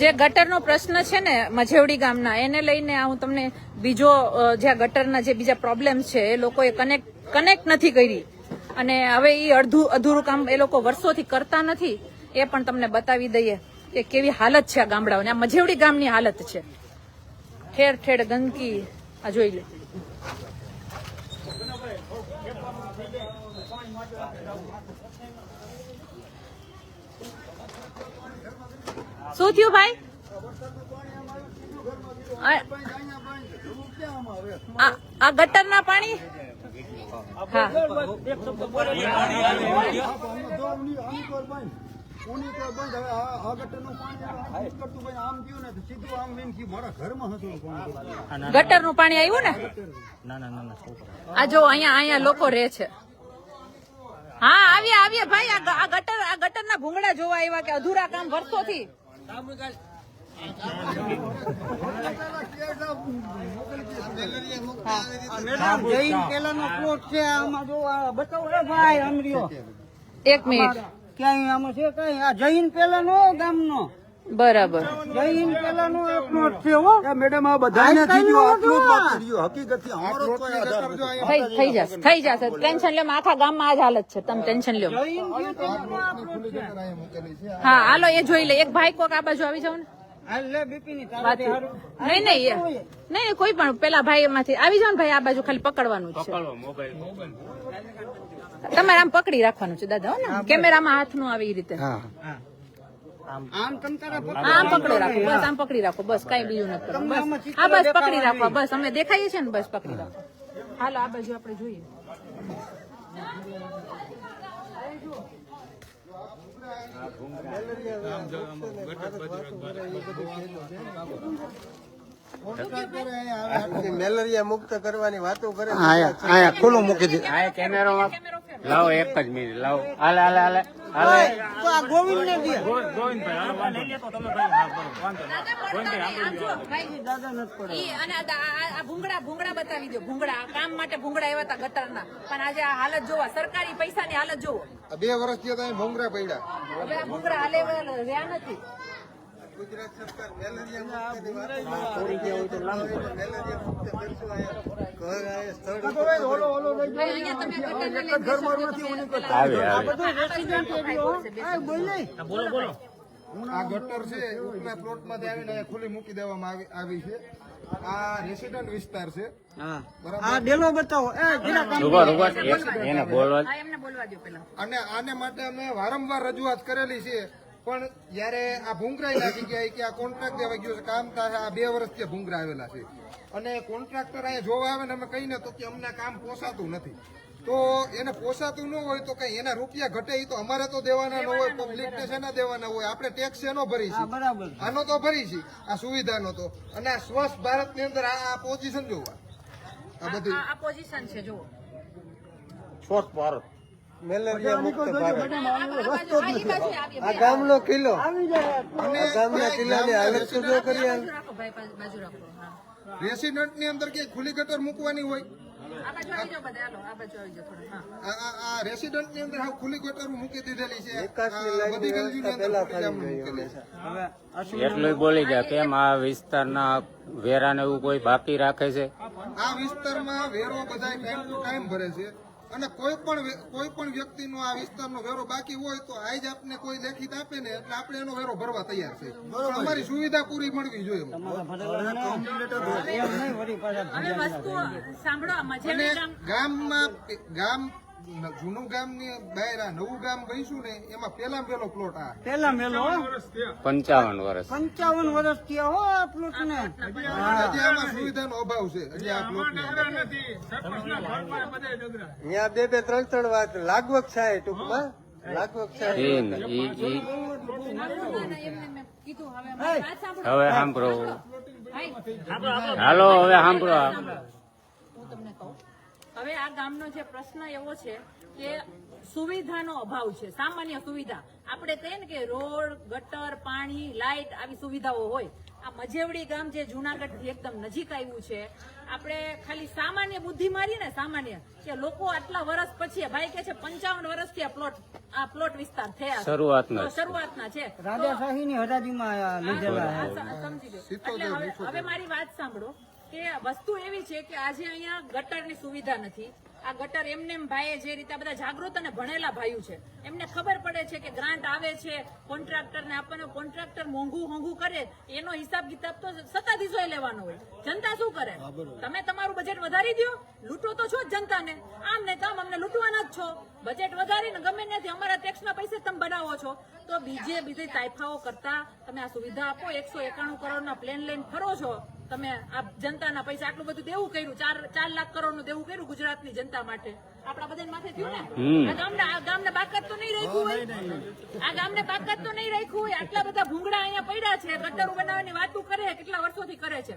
જે ગટરનો પ્રશ્ન છે ને મજેવડી ગામના, એને લઈને હું તમને બીજો જ્યાં ગટરના જે બીજા પ્રોબ્લેમ છે, એ લોકોએ કનેક્ટ કનેક્ટ નથી કરી. અને હવે એ અડધું, અધૂરું કામ એ લોકો વર્ષોથી કરતા નથી. એ પણ તમને બતાવી દઈએ કે કેવી હાલત છે આ ગામડાઓની. આ મજેવડી ગામની હાલત છે. ઠેર ઠેર ગંદકી. આ જોઈ લે. શું થયું ભાઈ? આ- આ ના ગટરના પાણી? હા. ગટરનું પાણી આવ્યું ને? આ જો અહીંયા અહીંયા લોકો રહે છે. હા આવ્યા આવ્યા ભાઈ. આ ગટર આ ગટર ગટરના ભૂંગળા જોવા આવ્યા કે અધૂરા કામ વર્ષોથી એક મિનિટ. ક્યાંય આમાં છે કઈ આ જૈન પેલાનો ગામનો. ગામ જૈન હો. મેડમ આ બધાને. થઈ થઈ જશે થઈ જશે. ટેન્શન લ્યો આખા ગામમાં આ જ હાલત છે. તમે ટેન્શન લ્યો. છે. હા હાલો એ જોઈ લે. એક ભાઈ કોક આ બાજુ આવી જાવ ને. લે. નહીં નહીં કોઈ પણ પેલા ભાઈ એમાંથી આવી જાવ ને ભાઈ આ બાજુ ખાલી પકડવાનું જ છે. તમારે આમ પકડી રાખવાનું છે દાદા હો ને. કેમેરામાં હાથનું આવી રીતે. આમ. પકડી. રાખો બસ આમ પકડી રાખો. બસ કઈ બીજું નથી કરવું બસ હા બસ પકડી રાખો બસ. અમે દેખાઈએ છીએ ને બસ પકડી રાખો. હાલો આ બાજુ આપણે જોઈએ. મેલેરિયા મુક્ત કરવાની વાતો કરે છે. આયા આયા ખુલ્લું મૂકી દે. આ કેમેરો લાવો એક જ મિનિટ લાવો. હાલે હાલે હાલે. તો આ ગોવિંદને દે. દાદા નથી પડે. ઈ અને આ- ભૂંગળા ભૂંગળા બતાવી દો ભૂંગળા. કામ માટે ભૂંગળા એવા હતા ગટરના. પણ આજે આ હાલત જોવા સરકારી પૈસાની હાલત જોવો. બે વર્ષથી તો અહીં ભૂંગરા પડ્યા. હવે આ ભૂંગળા હાલે રહ્યા નથી. ગુજરાત સરકાર. ઘર હો. બોલ. આ ગટર છે ઉપલા પ્લોટમાંથી આવીને ખુલ્લી મૂકી દેવામાં આવી- આવી છે. આ રેસિડન્ટ વિસ્તાર છે. હા. આ ડેલો બતાવો. એને બોલવા હા, એમને બોલવા દો પેલા અને આને માટે અમે વારંવાર રજૂઆત કરેલી છે. પણ જ્યારે આ ભૂંગરાઈ લાગી ગયા કે આ કોન્ટ્રાક્ટ દેવા ગયો છે કામ થાય આ બે વર્ષથી ભૂંગરા આવેલા છે. અને કોન્ટ્રાક્ટર અહીંયા જોવા આવે ને અમે કહીને તો કે અમને કામ પોસાતું નથી. તો એને પોસાતું ન હોય તો કઈ એના રૂપિયા ઘટે એ તો અમારે તો દેવાના ન હોય પબ્લિક ને શેના દેવાના હોય? આપણે ટેક્સ એનો ભરી હા, છે આનો તો ભરી છે આ સુવિધાનો તો. અને આ સ્વચ્છ ભારતની અંદર આ પોઝિશન જોવા. આ બધી. આ પોઝિશન છે જુઓ. સ્વચ્છ ભારત. મેલેરિયા મુક્ત ભારત. આ ગામનો કિલ્લો. અને ગામના કિલ્લાની હાલત તો જો કરી રેસિડન્ટની અંદર કે ખુલ્લી ગટર મૂકવાની હોય? આ બાજુ આવી જાઓ બધા હાલો આ બાજુ આવી જાઓ થોડા હા. આ- આ આ રેસિડન્ટની અંદર ખુલ્લી ગટર મૂકી દીધેલી છે. એટલું બોલી ગયા કેમ આ વિસ્તારના વેરાને એવું કોઈ બાકી રાખે છે? આ વિસ્તારમાં વેરો બધા ટાઈમ ટુ ટાઈમ ભરે છે. અને કોઈ પણ કોઈ પણ વ્યક્તિનો આ વિસ્તારનો વેરો બાકી હોય તો આજ આપને કોઈ લેખિત આપે ને એટલે આપણે એનો વેરો ભરવા તૈયાર છે. અમારી સુવિધા પૂરી મળવી જોઈએ મજેવડી ગામ ગામમાં ગામ જૂનું બહેરા નવું ગામ ગઈશું ને એમાં પેલા પેલો પ્લોટ આ. પેલા મેલો પંચાવન વર્ષ પંચાવન વર્ષ. થયા હો આ પ્લોટ ને. હજી આમાં સુવિધાનો અભાવ છે હજી આ પ્લોટ અહીંયા બે બે ત્રણ ત્રણ વાત લાગવગ થાય ટૂંકમાં. લાગવગ થાય. ને હવે સાંભળો હવે સાંભળો. ભાઈ હાલો હવે સાંભળો. હવે આ ગામનો જે પ્રશ્ન એવો છે કે સુવિધાનો અભાવ છે સામાન્ય સુવિધા. આપણે કહીએ ને કે રોડ ગટર પાણી લાઇટ આવી સુવિધાઓ હોય. આ મજેવડી ગામ જે જુનાગઢ એકદમ નજીક આવ્યું છે આપણે ખાલી સામાન્ય બુદ્ધિ મારી ને સામાન્ય કે લોકો આટલા વર્ષ પછી ભાઈ કે છે પંચાવન વર્ષથી આ પ્લોટ આ પ્લોટ વિસ્તાર થયા શરૂઆતના તો શરૂઆતના છે. તો રાજાશાહી ની હરાજીમાં લીધેલા સમજી ગયો. હવે મારી વાત સાંભળો. કે વસ્તુ એવી છે કે આજે અહીંયા ગટરની સુવિધા નથી. આ ગટર એમને એમ ભાઈએ જે રીતે બધા જાગૃત અને ભણેલા ભાઈઓ છે એમને ખબર પડે છે કે ગ્રાન્ટ આવે છે કોન્ટ્રાક્ટરને આપણને કોન્ટ્રાક્ટર મોંઘું મોંઘું કરે એનો હિસાબ કિતાબ તો સત્તાધીશોએ લેવાનો હોય. જનતા શું કરે? તમે તમારું બજેટ વધારી દો લૂંટો તો છો જ જનતાને. આમ ને તમ અમને લૂંટવાના જ છો. બજેટ વધારીને ગમે નથી અમારા ટેક્સના પૈસે તમે બનાવો છો. તો બીજે બીજી તાઇફાઓ કરતા તમે આ સુવિધા આપો. એકસો એકાણું કરોડના પ્લેન લઈને ફરો છો. તમે આ જનતાના પૈસા આટલું બધું દેવું કર્યું ચાર ચાર લાખ કરોડનું દેવું કર્યું ગુજરાતની જનતા માટે. આપણા બધા માથે થયું ને? આ ગામને આ ગામને બાકાત તો નહીં રાખ્યું હોય. આ ગામને બાકાત તો નહીં રાખ્યું હોય. આટલા બધા ભૂંગળા અહીંયા પડ્યા છે. ગટરો બનાવવાની વાતો કરે કેટલા વર્ષોથી કરે છે.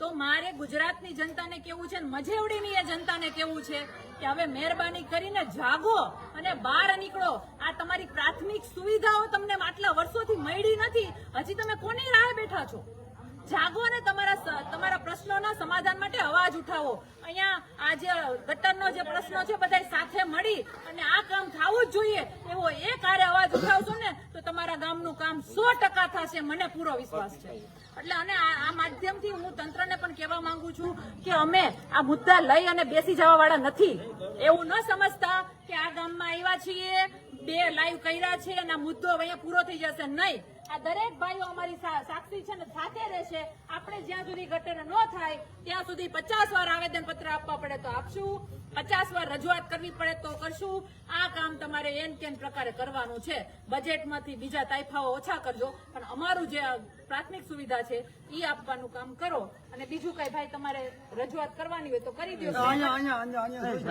તો મારે ગુજરાતની જનતાને કેવું છે ને મજેવડીની એ જનતાને કેવું છે કે હવે મહેરબાની કરીને જાગો અને બહાર નીકળો. આ તમારી પ્રાથમિક સુવિધાઓ તમને આટલા વર્ષોથી મળી નથી. હજી તમે કોની રાહે બેઠા છો? જાગો અને તમારા તમારા પ્રશ્નોના સમાધાન માટે અવાજ ઉઠાવો. અહીંયા આ જે ગટરનો જે પ્રશ્નો છે બધા સાથે મળી અને આ કામ થવું જ જોઈએ એવો એક હારે અવાજ ઉઠાવશો ને, તો તમારા ગામનું કામ સો ટકા થશે, મને પૂરો વિશ્વાસ છે. એટલે અને આ માધ્યમથી હું તંત્રને પણ કહેવા માંગુ છું કે અમે આ મુદ્દા લઈ અને બેસી જવા વાળા નથી. એવું ન સમજતા કે આ ગામમાં આવ્યા છીએ, બે લાઈવ કર્યા છે અને મુદ્દો અહીંયા પૂરો થઈ જશે નહીં. આ દરેક ભાઈઓ અમારી સાક્ષી છે ને સાથે રહેશે. આપણે જ્યાં સુધી ગટર ન થાય ત્યાં સુધી પચાસ વાર આવેદન પત્ર આપવા પડે તો આપશું. પચાસ વાર રજૂઆત કરવી પડે તો કરશું. આ કામ તમારે એન કેન પ્રકારે કરવાનું છે. બજેટમાંથી બીજા તાઇફાઓ ઓછા કરજો. પણ અમારું જે પ્રાથમિક સુવિધા છે એ આપવાનું કામ કરો. અને બીજું કઈ ભાઈ તમારે રજૂઆત કરવાની હોય તો કરી દો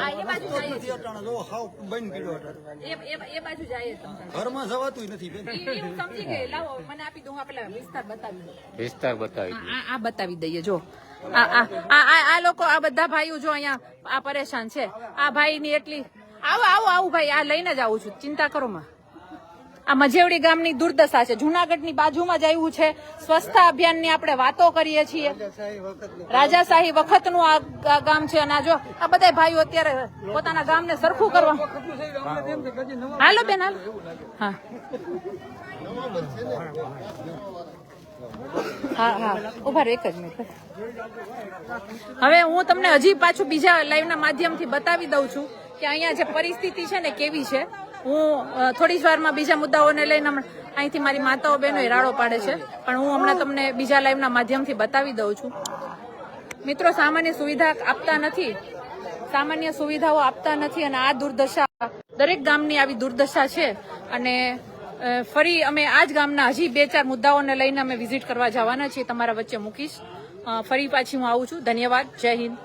એ બાજુ જઈએ. છીએ. અટાણે જો હાવ બંધ કર્યો અટાણે. એ- એ- એ બાજુ જાય ઘરમાં જવાતું નથી બેન. ઈ- ઈ હું સમજી ગઈ. લાવો. મને આપી દો હું પેલા વિસ્તાર બતાવી વિસ્તાર બતાવી દો. આ આ બતાવી દઈએ જો. આ આ આ લોકો આ બધા ભાઈઓ જો અહીંયા આ પરેશાન છે. આ ભાઈની એટલી આવો આવો આવું ભાઈ આ લઈને જ આવું છું. ચિંતા કરો માં. આ મજેવડી ગામની દુર્દશા છે. જુનાગઢની બાજુમાં જ આવ્યું છે. સ્વચ્છતા અભિયાનની આપણે વાતો કરીએ છીએ. રાજાશાહી વખતનું આ આ ગામ છે. અને આ જો આ બધા ભાઈઓ અત્યારે પોતાના ગામને સરખું કરવા હાલો બેન હાલો. હા. હા હા. ઊભા એક જ મિનિટ હવે હું તમને હજી પાછું બીજા લાઈવના માધ્યમથી બતાવી દઉં છું કે અહીંયા જે પરિસ્થિતિ છે ને કેવી છે. હું થોડી જ વારમાં બીજા મુદ્દાઓને લઈને અહીંથી મારી માતાઓ બહેનો રાડો પાડે છે. પણ હું હમણાં તમને બીજા લાઈવના માધ્યમથી બતાવી દઉં છું. મિત્રો, સામાન્ય સુવિધા આપતા નથી. સામાન્ય સુવિધાઓ આપતા નથી અને આ દુર્દશા દરેક ગામની આવી દુર્દશા છે. અને ફરી અમે આ જ ગામના હજી બે ચાર મુદ્દાઓને લઈને અમે વિઝિટ કરવા જવાના છીએ. તમારા વચ્ચે મૂકીશ. ફરી પાછી હું આવું છું. ધન્યવાદ. જય હિન્દ.